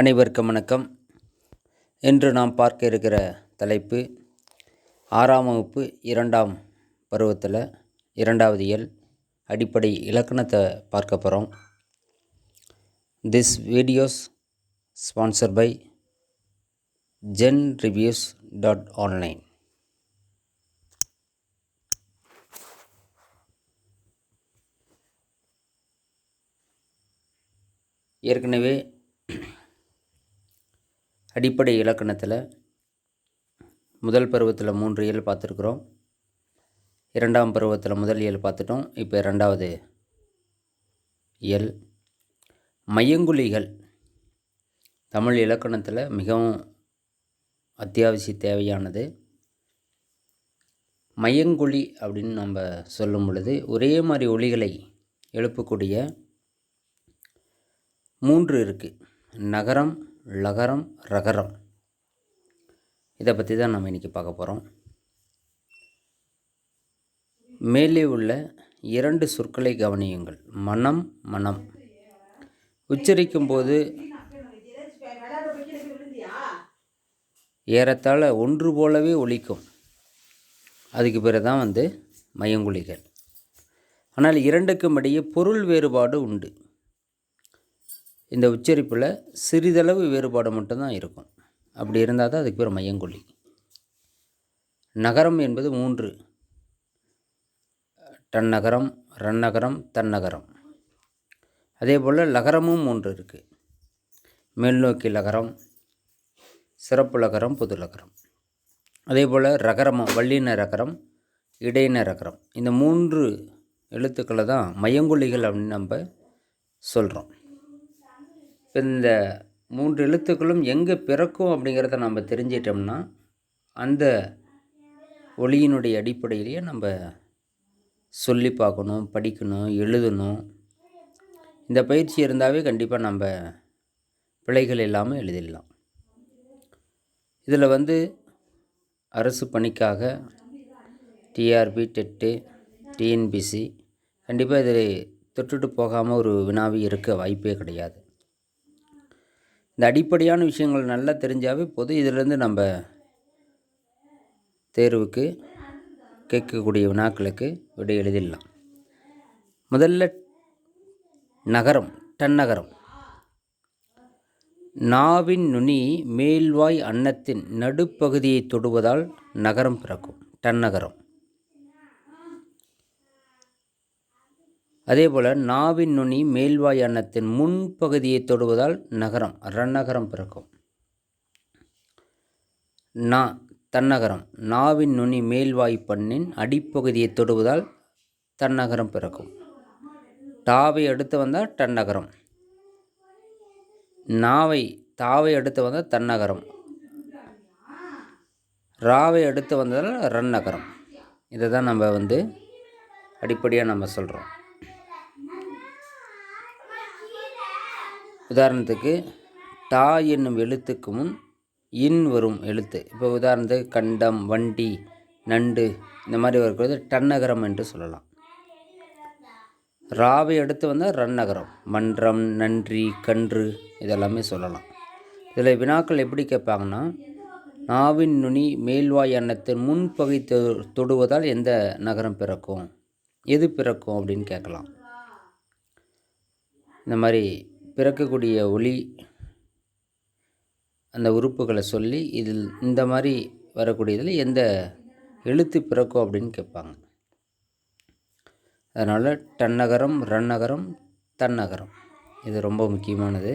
அனைவருக்கும் வணக்கம். இன்று நாம் பார்க்க இருக்கிற தலைப்பு ஆறாம் வகுப்பு இரண்டாம் பருவத்தில் இரண்டாவது இயல் அடிப்படை இலக்கணத்தை பார்க்க போகிறோம் this videos sponsor by Zen Reviews dot online ஏற்கனவே அடிப்படை இலக்கணத்தில் முதல் பருவத்தில் மூன்று இயல் பார்த்துருக்குறோம். இரண்டாம் பருவத்தில் முதல் இயல் பார்த்துட்டோம். இப்போ ரெண்டாவது இயல். மையங்குழிகள். தமிழ் இலக்கணத்தில் மிகவும் அத்தியாவசிய தேவையானது. மையங்குழி அப்படின்னு நம்ம சொல்லும் பொழுது ஒரே மாதிரி ஒளிகளை எழுப்பக்கூடிய மூன்று இருக்குது நகரம் லகரம் ரகரம். இதை பற்றி தான் நம்ம இன்றைக்கி பார்க்க போகிறோம் மேலே உள்ள இரண்டு சொற்களை கவனியுங்கள். மனம் மனம். உச்சரிக்கும் போது ஏறத்தாழ ஒன்று போலவே ஒழிக்கும் அதுக்கு பிறகு தான் வந்து மையங்குழிகள். ஆனால் இரண்டுக்கும் இடையே பொருள் வேறுபாடு உண்டு. இந்த உச்சரிப்பில் சிறிதளவு வேறுபாடு மட்டும்தான் இருக்கும். அப்படி இருந்தால் தான் அதுக்கு பேர் மையங்கொல்லி. நகரம் என்பது மூன்று. டன்னகரம் ரன்னகரம் தன்னகரம். அதே போல் லகரமும் மூன்று இருக்குது மேல்நோக்கி லகரம் சிறப்பு லகரம் புது லகரம். அதே போல் ரகரமும் வள்ளின ரகரம் இடையின ரகரம். இந்த மூன்று எழுத்துக்களை தான் மையங்கொல்லிகள் அப்படின்னு நம்ம சொல்கிறோம் இந்த மூன்று எழுத்துக்களும் எங்கே பிறக்கும் அப்படிங்கிறத நம்ம தெரிஞ்சிட்டோம்னா அந்த ஒளியினுடைய அடிப்படையிலேயே நம்ம சொல்லி பார்க்கணும் படிக்கணும் எழுதணும். இந்த பயிற்சி இருந்தாவே கண்டிப்பாக நம்ம பிழைகள் இல்லாமல் எழுதிடலாம். இதில் வந்து அரசு பணிக்காக டிஆர்பி டெட்டு டிஎன்பிசி கண்டிப்பாக இதில் தொட்டுட்டு போகாமல் ஒரு வினாவி இருக்க வாய்ப்பே கிடையாது. இந்த அடிப்படையான விஷயங்கள் நல்லா தெரிஞ்சாவே போதும். இதிலேருந்து நம்ம தேர்வுக்கு கேட்கக்கூடிய வினாக்களுக்கு விடை எழுதிடலாம். முதல்ல நகரம் டன்னகரம் நாவின் நுனி மேல்வாய் அன்னத்தின் நடுப்பகுதியை தொடுவதால் நகரம் பிறக்கும். டன்னகரம் அதே போல் நாவின் நுனி மேல்வாய் அன்னத்தின் முன்பகுதியை தொடுவதால் நகரம் ரன்னகரம் பிறக்கும். நா தன்னகரம். நாவின் நுனி மேல்வாய் பண்ணின் அடிப்பகுதியை தொடுவதால் தன்னகரம் பிறக்கும். டாவை அடுத்து வந்தால் டன்னகரம் நாவை தாவை அடுத்து வந்தால் தன்னகரம். ராவை அடுத்து வந்ததால் ரன்னகரம். இதை தான் நம்ம வந்து அடிப்படையாக நம்ம சொல்கிறோம் உதாரணத்துக்கு டா என்னும் எழுத்துக்கு முன் இன் வரும் எழுத்து. இப்போ உதாரணத்துக்கு கண்டம் வண்டி நண்டு இந்த மாதிரி வருகிறது டன்னகரம் என்று சொல்லலாம். ராவை அடுத்து வந்தால் ரன்னகரம். மன்றம் நன்றி கன்று இதெல்லாமே சொல்லலாம். இதில் வினாக்கள் எப்படி கேட்பாங்கன்னா நாவின் நுனி மேல்வாய் அன்னத்தின் முன்பகை தொடுவதால் எந்த நகரம் பிறக்கும்? எது பிறக்கும் அப்படின்னு கேட்கலாம். இந்த மாதிரி பிறக்கக்கூடிய ஒளி அந்த உறுப்புகளை சொல்லி இதில் இந்த மாதிரி வரக்கூடியதில் எந்த எழுத்து பிறக்கும் அப்படின்னு கேட்பாங்க. அதனால் டன்னகரம் ரன்னகரம் தன்னகரம். இது ரொம்ப முக்கியமானது.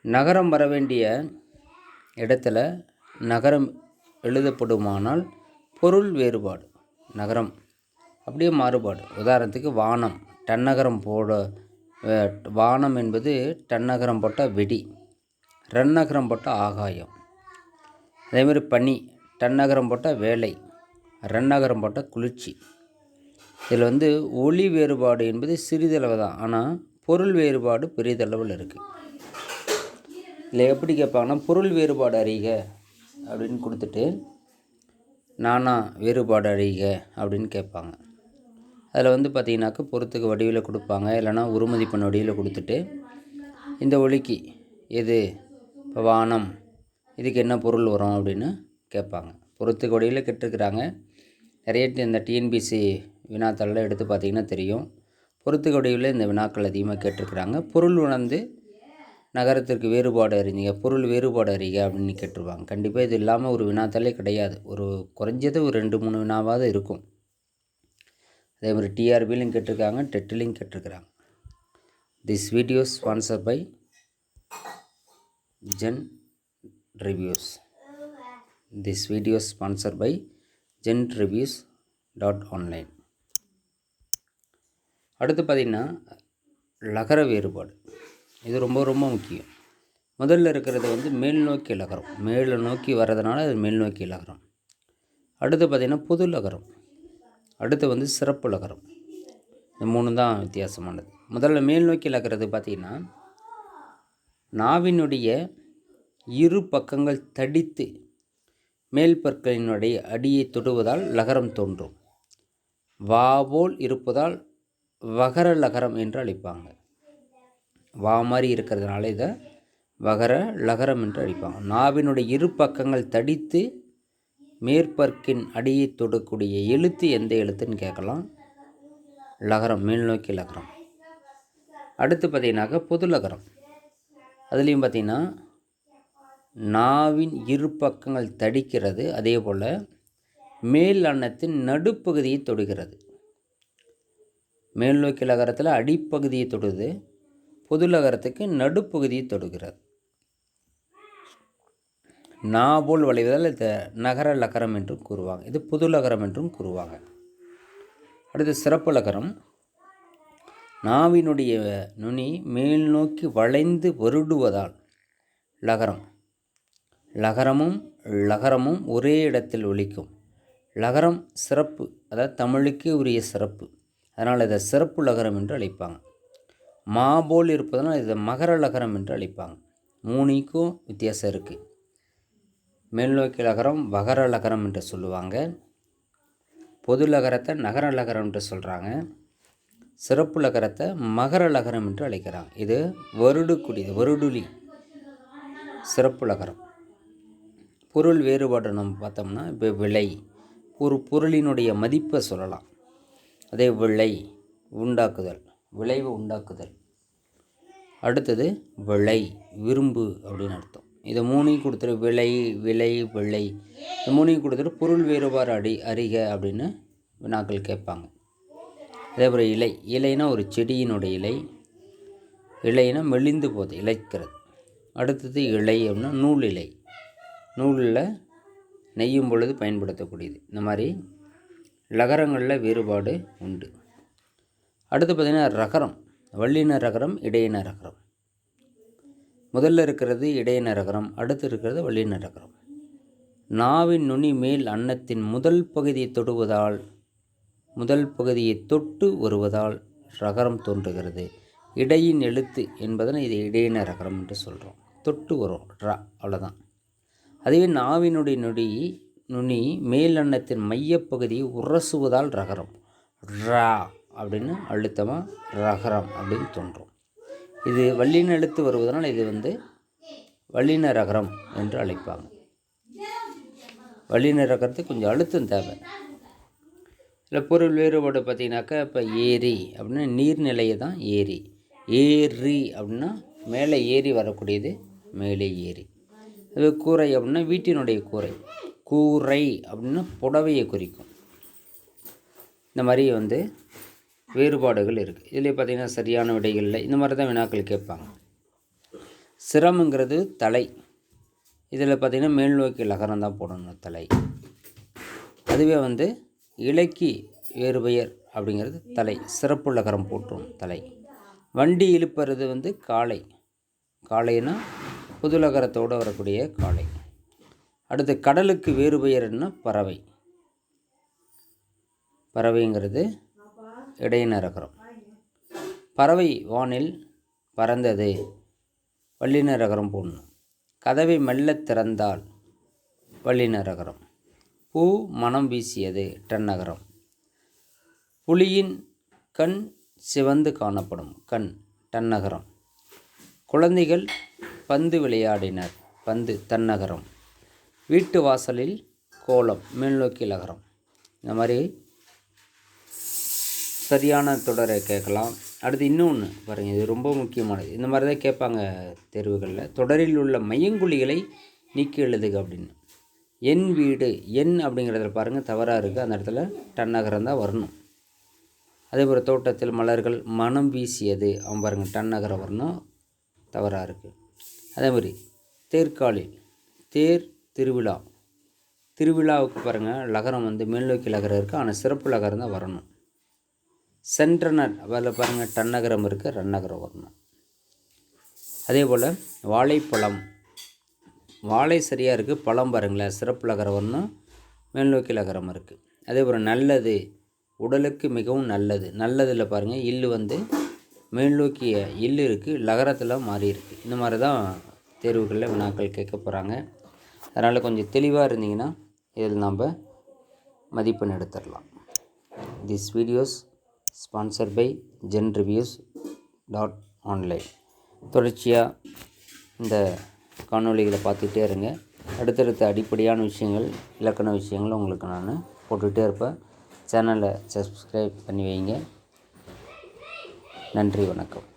நகரம் வர வேண்டிய இடத்துல நகரம் எழுதப்படுமானால் பொருள் வேறுபாடு. நகரம் அப்படியே மாறுபாடு. உதாரணத்துக்கு வானம். டன்னகரம் போட வானம் என்பது டன்னகரம் போட்டால் வெடி ரன்னகரம் போட்டால் ஆகாயம். அதேமாதிரி பனி டன்னகரம் போட்டால் வேலை ரன்னகரம் போட்டால் குளிர்ச்சி. இதில் வந்து ஒளி வேறுபாடு என்பது சிறிதளவு தான் ஆனால் பொருள் வேறுபாடு பெரிதளவில் இருக்குது இதில் எப்படி கேட்பாங்கன்னா பொருள் வேறுபாடு அறிக அப்படின்னு கொடுத்துட்டு நானா வேறுபாடு அறிக அப்படின்னு கேட்பாங்க. அதில் வந்து பார்த்திங்கனாக்கா பொறுத்துக்கு வடிவில் கொடுப்பாங்க. இல்லைனா உருமதிப்பெண் வடிவில் கொடுத்துட்டு இந்த ஒலிக்கு எது? இப்போ வானம் இதுக்கு என்ன பொருள் வரும் அப்படின்னு கேட்பாங்க. பொறுத்துக்கு வடிவில் கேட்டிருக்கிறாங்க. நிறைய இந்த டிஎன்பிசி வினாத்தாளில் எடுத்து பார்த்தீங்கன்னா தெரியும். பொறுத்துக்கு வடிவில் இந்த வினாக்கள் அதிகமாக கேட்டிருக்கிறாங்க. பொருள் உணர்ந்து நகரத்திற்கு வேறுபாடு அறிஞ்சிங்க பொருள் வேறுபாடு அறிக அப்படின்னு கேட்டுருவாங்க கண்டிப்பாக இது இல்லாமல் ஒரு வினாத்தாலே கிடையாது. ஒரு குறைஞ்சது ஒரு ரெண்டு மூணு வினாவாவது இருக்கும். அதே மாதிரி டிஆர்பிலையும் கேட்டிருக்காங்க டெட்டிலையும் கேட்டிருக்கிறாங்க. This video sponsor by Zen Reviews this video sponsor by Zen Reviews dot online அடுத்து பார்த்திங்கன்னா லகர வேறுபாடு. இது ரொம்ப ரொம்ப முக்கியம். முதல்ல இருக்கிறது வந்து மேல் நோக்கி லகரம். மேலே நோக்கி வர்றதுனால அது மேல் நோக்கி லகரம். அடுத்து பார்த்திங்கன்னா பொது லகரம். அடுத்து வந்து சிறப்பு லகரம். இந்த மூணு தான் வித்தியாசமானது. முதல்ல மேல் நோக்கி லகரது பார்த்திங்கன்னா நாவினுடைய இரு பக்கங்கள் தடித்து மேல் பற்களினுடைய அடியை தொடுவதால் லகரம் தோன்றும். வாவோல் இருப்பதால் வகர லகரம் என்று அழைப்பாங்க. வா மாதிரி இருக்கிறதுனால இதை வகர லகரம் என்று அழைப்பாங்க. நாவினுடைய இரு பக்கங்கள் தடித்து மேற்பற்கின் அடியை தொடக்கூடிய எழுத்து எந்த எழுத்துன்னு கேட்கலாம். லகரம் மேல்நோக்கி லகரம். அடுத்து பார்த்தீங்கன்னாக்கா பொது லகரம். அதுலேயும் பார்த்தீங்கன்னா நாவின் இரு பக்கங்கள் தடிக்கிறது அதே போல் மேல் அன்னத்தின் நடுப்பகுதியை தொடுகிறது. மேல்நோக்கி லகரத்தில் அடிப்பகுதியை தொடுது பொது லகரத்துக்கு நடுப்பகுதியை தொடுகிறது. நா போல் வளைவதால் இதை நகர லகரம் என்றும் கூறுவாங்க. இது புது லகரம் என்றும் கூறுவாங்க. அடுத்து சிறப்பு லகரம். நாவினுடைய நுனி மேல் நோக்கி வளைந்து வருடுவதால் லகரம். லகரமும் லகரமும் ஒரே இடத்தில் ஒழிக்கும் லகரம் சிறப்பு அதாவது தமிழுக்கு உரிய சிறப்பு. அதனால் இதை சிறப்பு லகரம் என்று அழைப்பாங்க. மா போல் இருப்பதனால் இதை மகர லகரம் என்று அழைப்பாங்க. மூணிக்கும் வித்தியாசம் இருக்குது மேல்நோக்கி லகரம் வகர லகரம் என்று சொல்லுவாங்க. பொது லகரத்தை நகர லகரம் என்று சொல்கிறாங்க சிறப்பு லகரத்தை மகர லகரம் என்று அழைக்கிறாங்க. இது வருடுக்குடியது வருடுலி. சிறப்பு லகரம். பொருள் வேறுபாடு நம்ம பார்த்தோம்னா இப்போ விலை. ஒரு பொருளினுடைய மதிப்பை சொல்லலாம். அதே விலை உண்டாக்குதல். விளைவு உண்டாக்குதல். அடுத்தது விலை விரும்பு அப்படின்னு அர்த்தம். இதை மூணையும் கொடுத்துரு விலை விலை விலை இந்த மூணையும் கொடுத்துட்டு பொருள் வேறுபாடு அடி அறிக அப்படின்னு வினாக்கள் கேட்பாங்க. அதே போல் இலை. இலைனா ஒரு செடியினுடைய இலை. இலைனா மெலிந்து போகுது இலைக்கிறது அடுத்தது இலை அப்படின்னா நூல் இலை. நூலில் நெய்யும் பொழுது பயன்படுத்தக்கூடியது. இந்த மாதிரி லகரங்களில் வேறுபாடு உண்டு. அடுத்து பார்த்திங்கன்னா ரகரம். வள்ளின ரகரம் இடையின ரகரம். முதல்ல இருக்கிறது இடையின அடுத்து இருக்கிறது வள்ளிநரகரம் நாவின் நுனி மேல் அன்னத்தின் முதல் பகுதியை தொடுவதால் முதல் பகுதியை தொட்டு வருவதால் ரகரம் தோன்றுகிறது. இடையின் எழுத்து என்பதனை இது இடையின ரகரம் என்று சொல்கிறோம் தொட்டு வரும் ரா அவ்வளோதான் அதுவே நாவினுடைய நொடி நுனி மேல் அன்னத்தின் மையப்பகுதியை உரசுவதால் ரகரம். ரா அப்படின்னு அழுத்தமாக ரகரம் அப்படின்னு தோன்றும். இது வள்ளின எழுத்து வருவதனால் இது வந்து வள்ளின ரகரம் என்று அழைப்பாங்க. வள்ளின ரகரத்துக்கு கொஞ்சம் அழுத்தம் தேவை. இல்லை பொருள் வேறுபாடு பார்த்தீங்கன்னாக்கா இப்போ ஏரி அப்படின்னா நீர்நிலையை தான் ஏரி. ஏரி அப்படின்னா மேலே ஏறி வரக்கூடியது மேலே ஏரி அது கூரை அப்படின்னா வீட்டினுடைய கூரை. கூரை அப்படின்னா புடவையை குறிக்கும். இந்த மாதிரி வந்து வேறுபாடுகள் இருக்குது இதில் பார்த்தீங்கன்னா சரியான விடைகள் இல்லை இந்த மாதிரி தான் வினாக்கள் கேட்பாங்க. சிரமங்கிறது தலை. இதில் பார்த்தீங்கன்னா மேல் நோக்கி லகரம் தான் போடணும் தலை. அதுவே வந்து இலக்கி வேறுபெயர் அப்படிங்கிறது தலை. சிறப்பு லகரம் போட்டுரும் தலை. வண்டி இழுப்புறது வந்து காளை காளைனா புதுலகரத்தோடு வரக்கூடிய காளை அடுத்து கடலுக்கு வேறு பெயர்னா பறவை. பறவைங்கிறது இடையினரகரம் பறவை வானில் பறந்தது வள்ளினரகரம் போடணும் கதவை மெல்ல திறந்தால் வள்ளினரகரம் பூ மனம் வீசியது டன்னகரம். புலியின் கண் சிவந்து காணப்படும் கண் டன்னகரம். குழந்தைகள் பந்து விளையாடினர் பந்து தன்னகரம். வீட்டு வாசலில் கோலம் மேல்நோக்கி நகரம் இந்த மாதிரி சரியான தொடரை கேட்கலாம். அடுத்து இன்னொன்று பாருங்கள் இது ரொம்ப முக்கியமானது. இந்த மாதிரி தான் கேட்பாங்க தேர்வுகளில். தொடரில் உள்ள மையங்குழிகளை நீக்கி எழுதுக அப்படின்னு. என் வீடு என் அப்படிங்கிறதுல பாருங்கள் தவறாக இருக்குது அந்த இடத்துல டன்னகரம் தான் வரணும். அதே போல் தோட்டத்தில் மலர்கள் மனம் வீசியது. அவன் பாருங்கள் டன்னகரம் வரணும் தவறாக இருக்குது அதே மாதிரி தேர்காலில் தேர் திருவிழா. திருவிழாவுக்கு பாருங்கள் லகரம் வந்து மேல்நோக்கி லகரம் இருக்குது ஆனால் சிறப்பு லகரம் தான் வரணும். சென்ட்ரனர் அதில் பாருங்கள் டன்னகரம் இருக்குது ரன்னகரம் வரணும் அதே போல் வாழைப்பழம். வாழை சரியாக இருக்குது பழம் பாருங்களேன் சிறப்பு லகரம் வரணும் மேல்நோக்கி லகரம் இருக்குது அதே போல் நல்லது உடலுக்கு மிகவும் நல்லது. நல்லதில் பாருங்கள் இல்லு வந்து மேல்நோக்கிய இல்லு இருக்குது லகரத்தில் மாறி இருக்குது இந்த மாதிரி தான் தேர்வுகளில் வினாக்கள் கேட்க போகிறாங்க அதனால் கொஞ்சம் தெளிவாக இருந்தீங்கன்னா இதில் நாம் மதிப்பெண் எடுத்துடலாம். This videos sponsor by Zen Reviews dot online தொடர்ச்சியாக இந்த காணொளிகளை பார்த்துக்கிட்டே இருங்க. அடுத்தடுத்த அடிப்படையான விஷயங்கள் இலக்கண விஷயங்கள் உங்களுக்கு நான் போட்டுகிட்டே இருப்பேன். சேனலை சப்ஸ்கிரைப் பண்ணி வைங்க. நன்றி வணக்கம்.